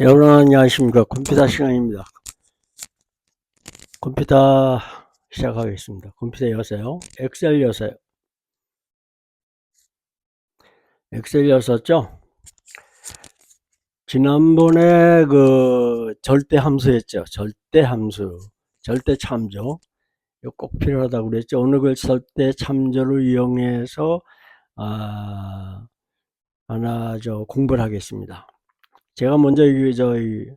여러분 안녕하십니까? 컴퓨터 시간입니다. 컴퓨터 시작하겠습니다. 컴퓨터 여세요. 엑셀 여세요. 엑셀 여셨죠? 지난번에 그 절대 함수였죠. 절대 함수. 절대 참조. 이거 꼭 필요하다고 그랬죠. 오늘 그 절대 참조를 이용해서 아 하나 저 공부를 하겠습니다 제가 먼저 이게 저희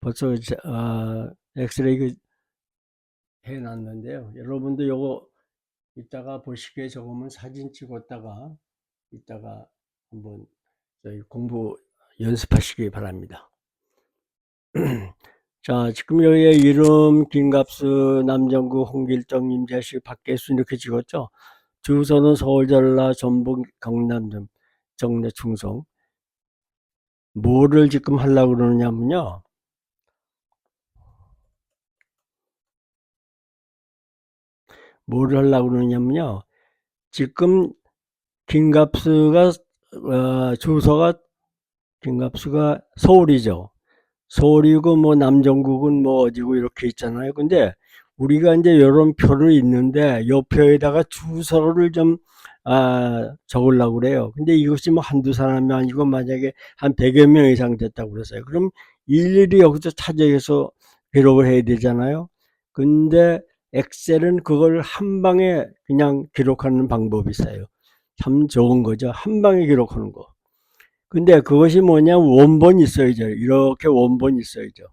벌써 제- 아, 엑스레이 그 해놨는데요. 여러분도 요거 이따가 보시기에 적으면 사진 찍었다가 이따가 한번 저희 공부 연습하시기 바랍니다. 자, 지금 여기에 이름 김갑수 남정구 홍길동 임자식 박계수 이렇게 찍었죠. 주소는 서울 전라 전북 경남 등 정내 충성. 뭐를 지금 하려고 그러냐면요. 뭐를 하려고 그러냐면요. 지금 김갑수가 어, 주소가 김갑수가 서울이죠. 서울이고 뭐 남정국은 뭐 어디고 이렇게 있잖아요. 근데 우리가 이제 이런 표를 있는데 이 표에다가 주소를 좀 아, 적으려고 그래요. 근데 이것이 뭐 한두 사람이 아니고 만약에 한 100여 명 이상 됐다고 그랬어요. 그럼 일일이 여기서 찾아서 기록을 해야 되잖아요. 근데 엑셀은 그걸 한 방에 그냥 기록하는 방법이 있어요. 참 좋은 거죠. 한 방에 기록하는 거. 근데 그것이 뭐냐 원본이 있어야죠. 이렇게 원본이 있어야죠.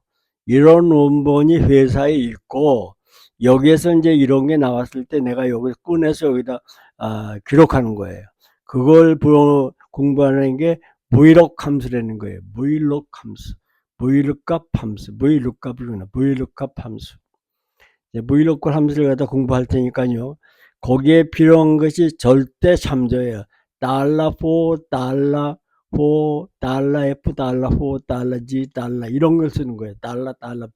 이런 원본이 회사에 있고 여기에서 이제 이런 게 나왔을 때 내가 여기 꺼내서 여기다 아, 기록하는 거예요. 그걸 부- 공부하는 게 무이록 함수라는 거예요. 무이록 함수. 무이룩값 함수. 무이룩값을 무이룩값 함수. 무이로컬 함수를 갖다 공부할 테니까요. 거기에 필요한 것이 절대 참조예요. 달러 4, 달러 4, 달러 F, 달러 4, 달러 G, 달러 이런 걸 쓰는 거예요. 달러, 달러,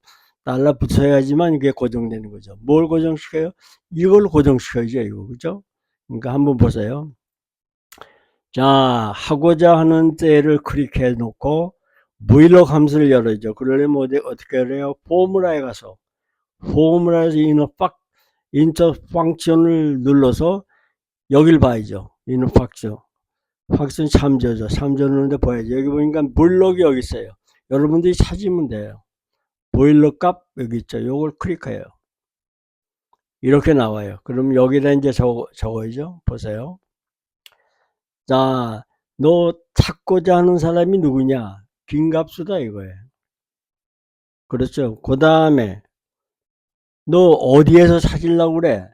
달러 붙여야지만 이게 고정되는 거죠. 뭘 고정시켜요? 이걸 고정시켜야죠. 이거 그죠? 그러니까 한번 보세요. 자, 하고자 하는 때를 클릭해 놓고 무일록 함수를 열어죠. 그러려면 어디, 어떻게 해요? 포뮬라에 가서 포뮬라에서 인어 팍 인터 펑션을 눌러서 여길 봐야죠. 인어 펑션. 펑션 참조죠. 참조 누르는데 보야죠. 여기 보니까 물록이 여기 있어요. 여러분들이 찾으면 돼요. 보일러 값 여기 있죠. 요걸 클릭해요. 이렇게 나와요. 그럼 여기다 이제 적어, 적어야죠. 보세요. 자, 너 찾고자 하는 사람이 누구냐? 김갑수다 이거예요. 그렇죠. 그 다음에 너 어디에서 찾으려고 그래?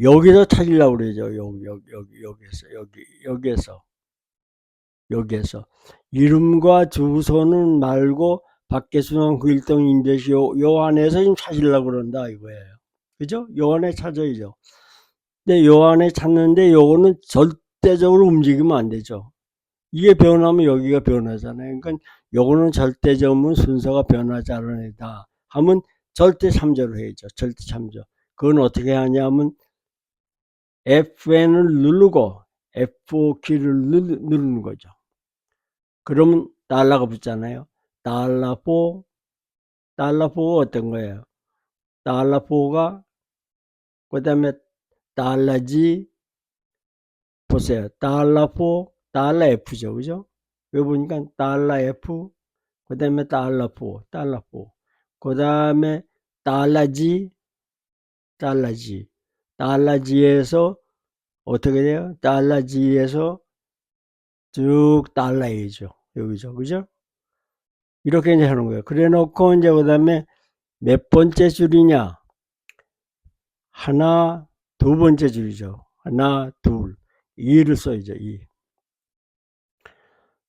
여기서 찾으려고 그러죠. 여기, 여기, 여기, 여기에서, 여기, 여기에서. 여기에서. 이름과 주소는 말고, 박계순원 구일동 임대시 요, 요 안에서 지금 찾으려고 그런다, 이거예요. 그죠? 요 안에 찾아야죠. 근데 요 안에 찾는데 요거는 절대적으로 움직이면 안 되죠. 이게 변하면 여기가 변하잖아요. 그러니까 요거는 절대적으로 순서가 변하지 않은 애다. 하면 절대 참조를 해야죠. 절대 참조. 그건 어떻게 하냐면 F5을 누르고 F5 키를 누르는 거죠. 그러면 달러가 붙잖아요. 달러 4, 달러 4가 어떤 거예요? 달러 4가 그 다음에 달러 G 보세요. 달러 4, 달러 F죠. 그죠? 여기 보니까 달러 F, 그 다음에 달러 4, 달러 4. 그 다음에 달러 G, 달러 G. 달러 G에서 어떻게 돼요? 달러 G에서 쭉 달러 A죠. 여기죠. 그죠? 이렇게 이제 하는 거예요. 그래 놓고 이제 그 다음에 몇 번째 줄이냐? 하나, 두 번째 줄이죠. 하나, 둘. 2를 써야죠. 2.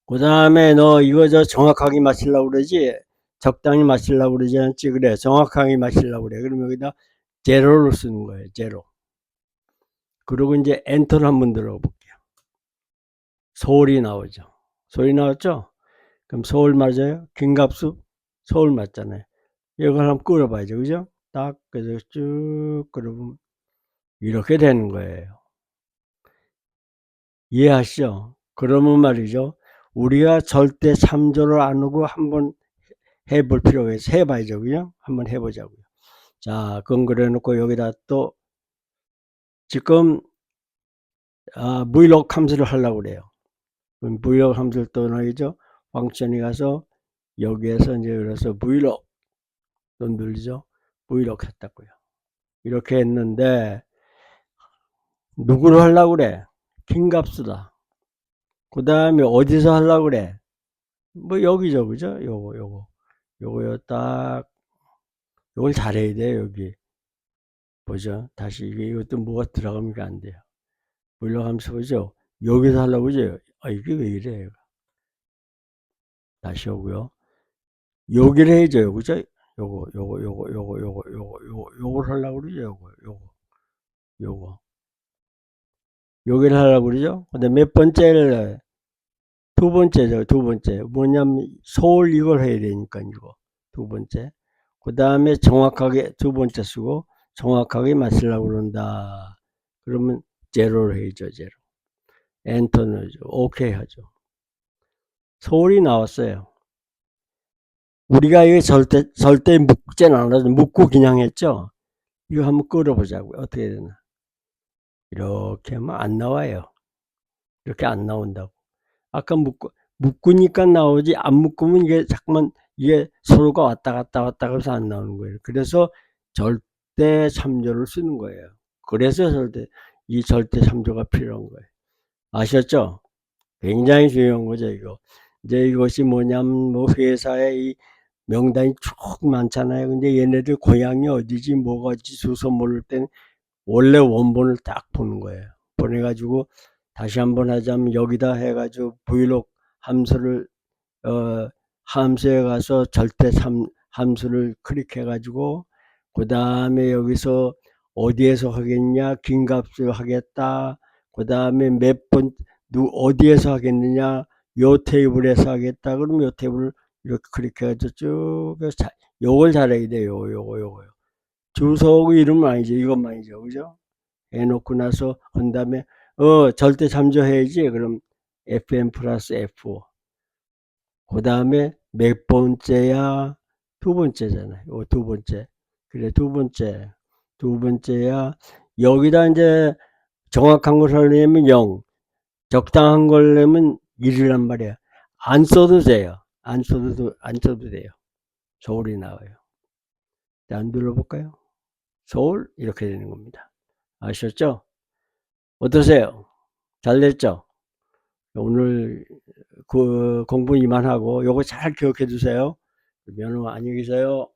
그 다음에 너 이거 저 정확하게 맞추려고 그러지? 적당히 맞추려고 그러지 않지? 그래. 정확하게 맞추려고 그래. 그러면 여기다 제로를 쓰는 거예요. 제로. 그리고 이제 엔터를 한번 들어볼게요. 서울이 나오죠. 서울이 나왔죠? 그럼 서울 맞아요? 김갑수? 서울 맞잖아요. 이걸 한번 끌어봐야죠. 그죠? 딱, 그래서 쭉 끌어보면 이렇게 되는 거예요. 이해하시죠? 그러면 말이죠. 우리가 절대 참조를 안 하고 한번 해볼 필요가 있어. 해봐야죠. 그냥 한번 해보자고요. 자, 그건 그래 놓고 여기다 또 지금 아, 무이록 함수를 하려고 그래요. 무이록 함수를 또 넣어야죠. 황천이 가서 여기에서 이제 그래서 무이록 또 늘리죠. 무이록 했다고요. 이렇게 했는데 누구를 하려고 그래? 킹값수다. 그 다음에 어디서 하려고 그래? 뭐 여기죠, 그죠? 요거, 요거, 요거요, 딱, 요걸 잘해야 돼, 여기. 보죠. 다시, 이게, 이것도 뭐가 들어가면 안 돼요. 물러가면서 보죠. 여기서 하려고 그죠? 아, 이게 왜 이래, 얘가. 다시 오고요. 여기를 해야죠, 그죠? 요거, 요거, 요거, 요거, 요거, 요거, 요거, 요걸 하려고 그러죠, 요거, 요거, 요거. 여기를 하려고 그러죠? 근데 몇 번째를, 두 번째죠, 두 번째. 뭐냐면, 서울 이걸 해야 되니까, 이거. 두 번째. 그 다음에 정확하게 두 번째 쓰고, 정확하게 맞추려고 그런다. 그러면, 제로를 해야죠, 제로. 엔터 넣어죠. 오케이 하죠. 서울이 나왔어요. 우리가 이게 절대, 절대 묶진 않아도 묶고 그냥 했죠? 이거 한번 끌어보자고요. 어떻게 되나. 이렇게 하면 안 나와요. 이렇게 안 나온다고. 아까 묶고, 묶으니까 나오지, 안 묶으면 이게 자꾸만, 이게 서로가 왔다 갔다 왔다 가서 안 나오는 거예요. 그래서 절대 참조를 쓰는 거예요. 그래서 절대, 이 절대 참조가 필요한 거예요. 아셨죠? 굉장히 중요한 거죠, 이거. 이제 이것이 뭐냐면, 뭐, 회사에 이 명단이 쭉 많잖아요. 근데 얘네들 고향이 어디지, 뭐가 어디 주소 모를 땐 원래 원본을 딱 보는 거예요. 보내가지고 다시 한번 하자면 여기다 해가지고 브이로그 함수를 어 함수에 가서 절대 삼 함수를 클릭해가지고 그 다음에 여기서 어디에서 하겠냐 긴값을 하겠다 그 다음에 몇번누 어디에서 하겠느냐 요 테이블에서 하겠다 그러면 요 테이블 이렇게 클릭해가지고 쭉 해서 자, 요걸 잘해야 돼요 요거 요거요. 주소하고 이름은 아니죠 이것만이죠 그죠? 해놓고 나서 한 다음에 어 절대 참조해야지. 그럼 fn 플러스 f 그 다음에 몇 번째야? 두 번째잖아요. 요두 번째. 그래 두 번째. 두 번째야. 여기다 이제 정확한 걸 하려면 0 적당한 걸 내면 1이란 말이야. 안 써도 돼요 안 써도 안 써도 돼요. 서울이 나와요. 자 눌러볼까요? 서울 이렇게 되는 겁니다. 아셨죠? 어떠세요? 잘 됐죠? 오늘 그 공부 이만하고 요거 잘 기억해 두세요. 그러면 안녕히 계세요